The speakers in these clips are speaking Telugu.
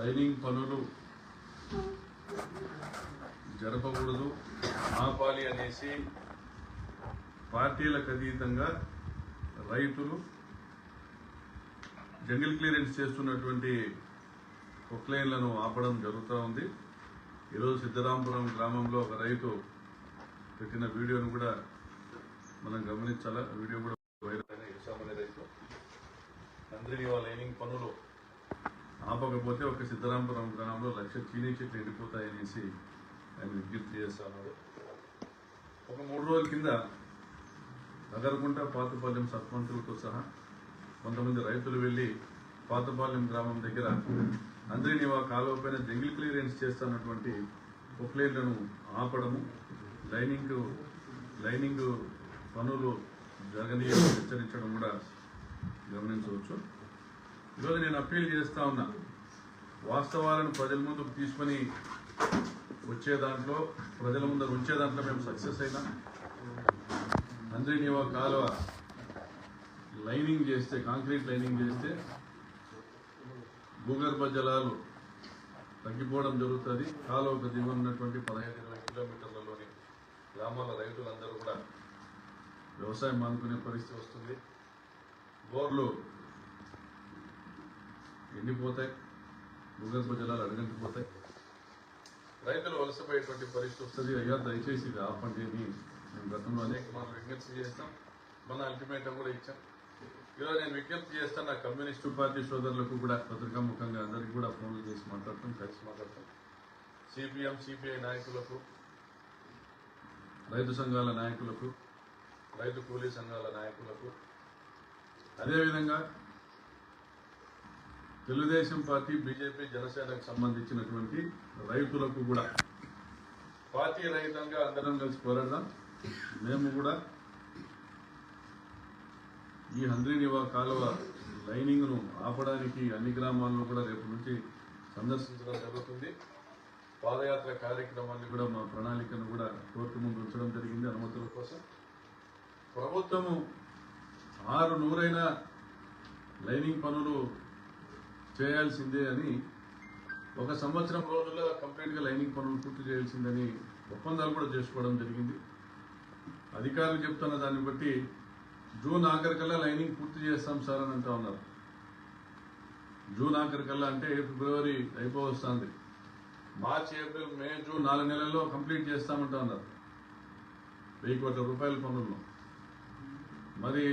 లైనింగ్ పనులు జరపకూడదు. ఆపాలి అనేసి పార్టీలకు అతీతంగా రైతులు జంగిల్ క్లియరెన్స్ చేస్తున్నటువంటి కుక్లైన్లను ఆపడం జరుగుతూ ఉంది. ఈరోజు సిద్ధరాంపురం గ్రామంలో ఒక రైతు పెట్టిన వీడియోను కూడా మనం గమనించాలా? వీడియో కూడా వైరల్ అయిన రైతు. నందిని వాళ్ళ లైనింగ్ పనులు ఆపకపోతే ఒక సిద్ధరాంపురం గ్రామంలో లక్ష చీనీ చెట్లు ఎండిపోతాయనేసి ఆయన విజ్ఞప్తి చేస్తున్నారు ఒక మూడు రోజుల కింద నగరకుంట పాతపాలెం సర్పంచులతో సహా కొంతమంది రైతులు వెళ్ళి పాతపాలెం గ్రామం దగ్గర అందరినివా కాలువ పైన జంగిల్ క్లియరెన్స్ చేస్తున్నటువంటి పొక్లైన్లను ఆపడము లైనింగ్ లైనింగ్ పనులు జరగనీయని హెచ్చరించడం కూడా గమనించవచ్చు. ఈరోజు నేను అప్పీల్ చేస్తా ఉన్నా. వాస్తవాలను ప్రజల ముందుకు తీసుకొని వచ్చే దాంట్లో ప్రజల ముందర ఉంచే దాంట్లో మేము సక్సెస్ అయినా అందరినీ కాలువ లైనింగ్ చేస్తే కాంక్రీట్ లైనింగ్ చేస్తే భూగర్భ జలాలు తగ్గిపోవడం జరుగుతుంది. కాలువకు దిగువ ఉన్నటువంటి పదహైదు ఇరవై కిలోమీటర్లలోని గ్రామాల రైతులందరూ కూడా వ్యవసాయం మానుకునే పరిస్థితి వస్తుంది. బోర్లు ఎండిపోతాయి భూగర్భ జలాలు అడగంటిపోతాయి రైతులు వలసపోయేటువంటి పరిస్థితి వస్తుంది. అయ్యా దయచేసి ఇది ఆపండి అని మేము గతంలో అనేక మార్లు విజ్ఞప్తి చేస్తాం మన అల్టిమేటం కూడా ఇచ్చాం. ఈరోజు నేను విజ్ఞప్తి చేస్తాను నా కమ్యూనిస్టు పార్టీ సోదరులకు కూడా పత్రికాముఖంగా అందరికీ కూడా ఫోన్లు చేసి మాట్లాడతాం కలిసి మాట్లాడతాం. సిపిఎం సిపిఐ నాయకులకు రైతు సంఘాల నాయకులకు రైతు కూలీ సంఘాల నాయకులకు అదేవిధంగా తెలుగుదేశం పార్టీ బీజేపీ జనసేనకు సంబంధించినటువంటి రైతులకు కూడా పార్టీ రహితంగా అందరం కలిసి పోరాడదాం. మేము కూడా ఈ హంద్రీనివా కాలువ లైనింగ్ను ఆపడానికి అన్ని గ్రామాల్లో కూడా రేపు నుంచి సందర్శించడం జరుగుతుంది. పాదయాత్ర కార్యక్రమాన్ని కూడా మా ప్రణాళికను కూడా కోర్టు ముందు ఉంచడం జరిగింది అనుమతుల కోసం. ప్రభుత్వము ఆరు నూరైన లైనింగ్ పనులు చేయాల్సిందే అని ఒక సంవత్సరం రోజుల్లో కంప్లీట్గా లైనింగ్ పనులు పూర్తి చేయాల్సిందని ఒప్పందాలు కూడా చేసుకోవడం జరిగింది. అధికారులు చెప్తున్న దాన్ని బట్టి జూన్ ఆఖరికల్లా లైనింగ్ పూర్తి చేస్తాం సార్ అని అంటా ఉన్నారు. జూన్ ఆఖరికల్లా అంటే ఫిబ్రవరి అయిపోవస్తుంది. మార్చి ఏప్రిల్ మే జూన్ నాలుగు నెలల్లో కంప్లీట్ చేస్తామంటా ఉన్నారు. వెయ్యి కోట్ల రూపాయల పనుల్లో. మరి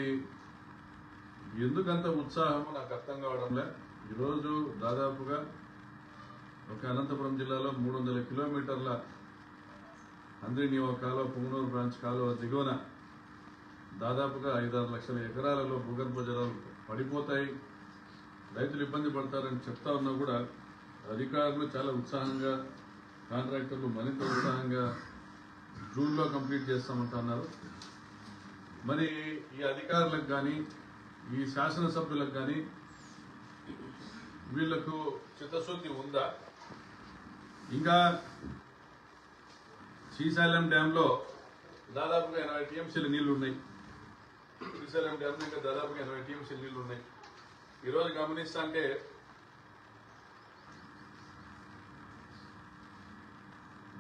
ఎందుకంత ఉత్సాహమో నాకు అర్థం కావడంలే. ఈరోజు దాదాపుగా ఒక అనంతపురం జిల్లాలో మూడు వందల కిలోమీటర్ల అందరినీ ఒక కాలువ పుంగనూరు బ్రాంచ్ కాలువ దిగువన దాదాపుగా ఐదారు లక్షల ఎకరాలలో భూగర్భ జలాలు పడిపోతాయి. రైతులు ఇబ్బంది పడతారని చెప్తా ఉన్నా కూడా అధికారులు చాలా ఉత్సాహంగా కాంట్రాక్టర్లు మరింత ఉత్సాహంగా జూన్లో కంప్లీట్ చేస్తామంటున్నారు. మరి ఈ అధికారులకు కానీ ఈ శాసనసభ్యులకు కానీ వీళ్ళకు చిత్తశుద్ధి ఉందా? ఇంకా శ్రీశైలం డ్యాంలో దాదాపుగా ఎనభై టీఎంసీలు నీళ్ళు ఉన్నాయి శ్రీశైలం డ్యాంలో ఇంకా దాదాపుగా ఎనభై టీఎంసీలు నీళ్ళు ఉన్నాయి ఈరోజు గమనిస్తా అంటే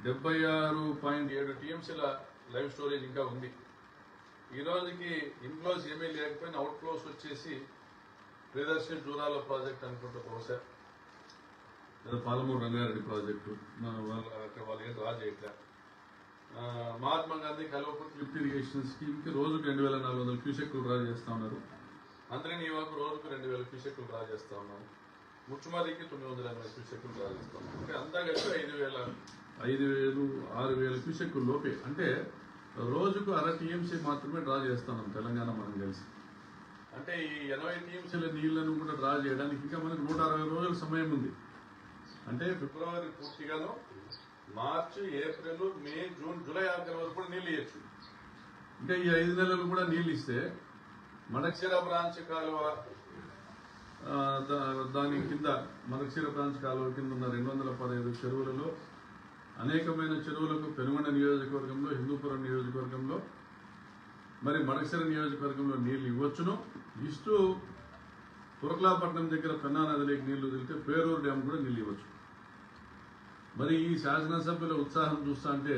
డెబ్బై ఆరు పాయింట్ ఏడు టీఎంసీల లైవ్ స్టోరేజ్ ఇంకా ఉంది. ఈ రోజుకి ఇన్ఫ్లోస్ ఏమీ లేకపోయినా అవుట్ఫ్లోస్ వచ్చేసి ప్రియదర్శి జూరాల ప్రాజెక్ట్ అనుకుంటా బహుశా లేదా పాలమూరు రంగారెడ్డి ప్రాజెక్టు. మన వాళ్ళ అక్కడ వాళ్ళు ఏం డ్రా చేయట్లే. మహాత్మా గాంధీ కల్వకుర్తి లిఫ్ట్ ఇరిగేషన్ స్కీమ్కి రోజుకు రెండు వేల నాలుగు వందల క్యూసెక్లు డ్రా చేస్తా ఉన్నారు. అందరి నియోజక రోజుకు రెండు వేల క్యూసెక్లు డ్రా చేస్తా ఉన్నాము ముచ్చుమారికి తొమ్మిది వందల ఎనభై క్యూసెక్లు డ్రా చేస్తాం అంటే అంతా కలిసి ఐదు వేల ఐదు వేలు ఆరు వేల క్యూసెక్కుల లోపే. అంటే రోజుకు అర టీఎంసీ మాత్రమే డ్రా చేస్తున్నాం తెలంగాణ మనం కలిసి. అంటే ఈ ఎనభై టీఎంసీల నీళ్ళను కూడా డ్రా చేయడానికి ఇంకా మనకు నూట అరవై రోజుల సమయం ఉంది. అంటే ఫిబ్రవరి పూర్తిగాను మార్చి ఏప్రిల్ మే జూన్ జూలై ఆఖరి వరకు కూడా నీళ్ళు ఇవ్వచ్చు ఇంకా ఈ ఐదు నెలలు కూడా నీళ్ళు ఇస్తే మడక్షిర బ్రాంచ్ కాలువ దాని కింద మడక్షిర బ్రాంచ్ కాలువ కింద ఉన్న రెండు వందల పదహైదు చెరువులలో అనేకమైన చెరువులకు పెనుగొండ నియోజకవర్గంలో హిందూపురం నియోజకవర్గంలో మరి మడక్షిర నియోజకవర్గంలో నీళ్ళు ఇవ్వచ్చును. ఇస్తూ తురకలాపట్నం దగ్గర పెన్నా నదిలోకి నీళ్ళు వదిలితే పేరూరు డ్యామ్ కూడా నీళ్ళు ఇవ్వచ్చు. మరి ఈ శాసనసభ్యుల ఉత్సాహం చూస్తా అంటే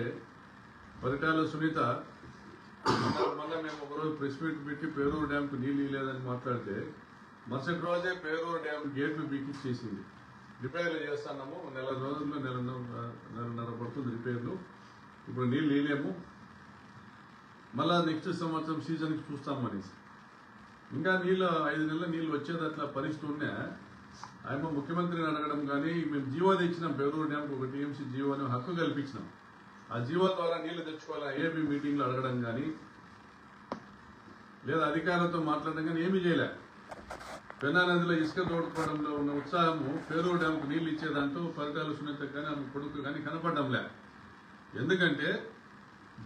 పరిటాల సునీత మళ్ళీ మేము ఒకరోజు ప్రెస్ మీట్ పెట్టి పేరూరు డ్యాంకు నీళ్ళు ఇవ్వలేదని మాట్లాడితే మరుసటి రోజే పేరూరు డ్యామ్ గేట్లు బీకిచ్చేసింది రిపేర్లు చేస్తున్నాము నెల రోజుల్లో నెల నెలన్నర పడుతుంది రిపేర్లు. ఇప్పుడు నీళ్ళు ఇవ్వలేము. మళ్ళా నెక్స్ట్ సంవత్సరం సీజన్కి చూస్తాం అనేసి ఇంకా నీళ్ళు ఐదు నెలల నీళ్ళు వచ్చేది అట్లా పరిస్థితి ఉన్నా ఆయన ముఖ్యమంత్రిని అడగడం కానీ మేము జీవో తెచ్చినాం పేరూరు డ్యాంకు ఒక టీఎంసీ జీవో అని హక్కు కల్పించినాం. ఆ జీవో ద్వారా నీళ్ళు తెచ్చుకోవాలా ఏపీ మీటింగ్లో అడగడం కానీ లేదా అధికారులతో మాట్లాడడం కానీ ఏమీ చేయలే. పెన్నా నదిలో ఇసుక తోడుకోవడంలో ఉన్న ఉత్సాహము పేరూరు డ్యాంకు నీళ్ళు ఇచ్చేదాంతో ఫలితాలు సునీత కానీ ఆమె కొడుకు కానీ కనపడడంలే ఎందుకంటే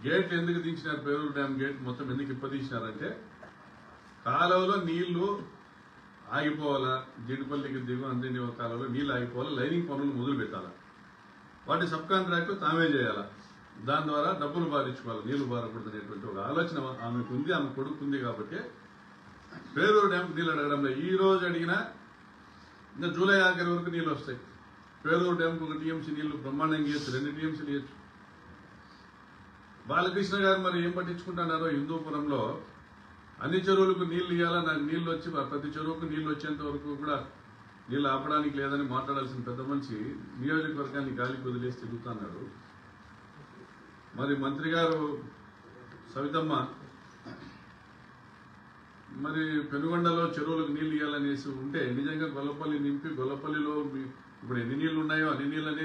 గేట్ ఎందుకు తీసినారు పేరూరు డ్యామ్ గేట్ మొత్తం ఎందుకు ఇప్పదీసినారంటే కాలువలో నీళ్ళు ఆగిపోవాలా? జిడిపల్లికి దిగు అందని కాలంలో నీళ్ళు ఆగిపోవాలా? లైనింగ్ పనులు మొదలు పెట్టాలా? వాటి సబ్ కాంట్రాక్ట్ తామే చేయాలా? దాని ద్వారా డబ్బులు బాధించుకోవాలి నీళ్ళు బారకూడదు అనేటువంటి ఒక ఆలోచన ఆమెకు ఉంది ఆమె కొడుకు ఉంది కాబట్టి పేరూరు డ్యామ్ నీళ్ళు అడగడంలో ఈ రోజు అడిగినా ఇంకా జూలై ఆఖరి వరకు నీళ్ళు వస్తాయి. పేరూరు డ్యామ్కి ఒక టీఎంసీ నీళ్ళు బ్రహ్మాండంగా ఇవ్వచ్చు రెండు టీఎంసీలు ఇవ్వచ్చు. బాలకృష్ణ గారు మరి ఏం పట్టించుకుంటున్నారో హిందూపురంలో అన్ని చెరువులకు నీళ్ళు ఇవ్వాలా నాకు నీళ్ళు వచ్చి ప్రతి చెరువుకు నీళ్ళు వచ్చేంత వరకు కూడా నీళ్ళు ఆపడానికి లేదని మాట్లాడాల్సిన పెద్ద మనిషి నియోజకవర్గాన్ని గాలికి వదిలేసి తిరుగుతున్నాడు. మరి మంత్రి గారు సవితమ్మ మరి పెనుగొండలో చెరువులకు నీళ్ళు ఇవ్వాలనేసి ఉంటే నిజంగా గొల్లపల్లి నింపి గొల్లపల్లిలో ఇప్పుడు ఎన్ని నీళ్ళు ఉన్నాయో అన్ని నీళ్ళనే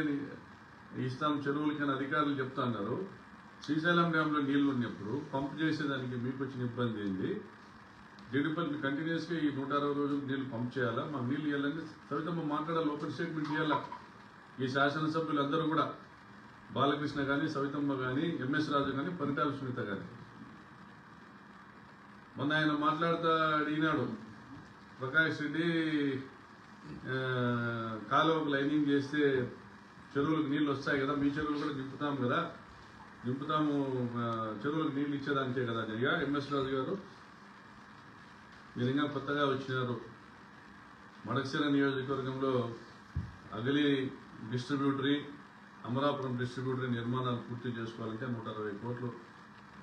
ఇస్తాం చెరువులకి అని అధికారులు చెప్తా అన్నారు శ్రీశైలం డ్యాంలో నీళ్ళు ఉన్నప్పుడు పంప్ చేసేదానికి మీకు వచ్చిన ఇబ్బంది ఏంది? జడిపల్లి కంటిన్యూస్గా ఈ నూట అరవై రోజులు నీళ్ళు పంప్ చేయాలా? మాకు నీళ్ళు ఇవ్వాలని సవితమ్మ మాట్లాడాలి ఓపెన్ స్టేట్మెంట్ ఇవ్వాలా? ఈ శాసనసభ్యులందరూ కూడా బాలకృష్ణ కానీ సవితమ్మ కానీ ఎంఎస్ రాజు కానీ పరిటాల సునీత కానీ మొన్న ఆయన మాట్లాడుతూ అడిగినాడు ప్రకాష్ రెడ్డి కాలువకు లైనింగ్ చేస్తే చెరువులకు నీళ్ళు వస్తాయి కదా మీ చెరువులు కూడా నింపుతాం కదా. నింపుతాము చెరువులకు నీళ్ళు ఇచ్చేదానికే కదా జరిగా ఎంఎస్ రాజు గారు మీరు ఇంకా కొత్తగా వచ్చినారు. మడకశిర నియోజకవర్గంలో అగలి డిస్ట్రిబ్యూటరీ అమరాపురం డిస్ట్రిబ్యూటరీ నిర్మాణాలు పూర్తి చేసుకోవాలంటే నూట అరవై కోట్లు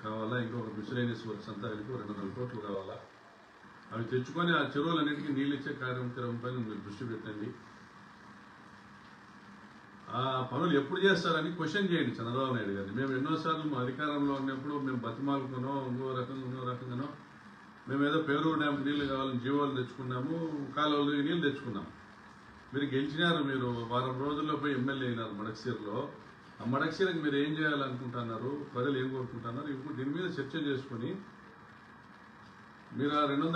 కావాలా ఇంకొక మిస్లేనియస్ వర్క్స్ అంతా కలిపి రెండు వందల కోట్లు కావాలా. అవి తెచ్చుకొని ఆ చెరువులన్నిటికీ నీళ్ళు ఇచ్చే కార్యక్రమం పైన మీరు దృష్టి పెట్టండి. ఆ పనులు ఎప్పుడు చేస్తారని క్వశ్చన్ చేయండి చంద్రబాబు నాయుడు గారిని. మేము ఎన్నోసార్లు మా అధికారంలో ఉన్నప్పుడు మేము బతిమాలకునో ఇంకో రకంగా ఇంకో రకంగానో మేము ఏదో పేరు డ్యామ్ నీళ్ళు కావాలని జీవోలు తెచ్చుకున్నాము కాలువలు నీళ్ళు తెచ్చుకున్నాము. మీరు గెలిచినారు మీరు. వారం రోజుల్లో పోయి ఎమ్మెల్యే అయినారు మడక్సీర్లో. ఆ మడక్సీర్కి మీరు ఏం చేయాలనుకుంటున్నారు? ప్రజలు ఏం కోరుకుంటున్నారు? ఇప్పుడు దీని మీద చర్చ చేసుకుని మీరు ఆ రెండు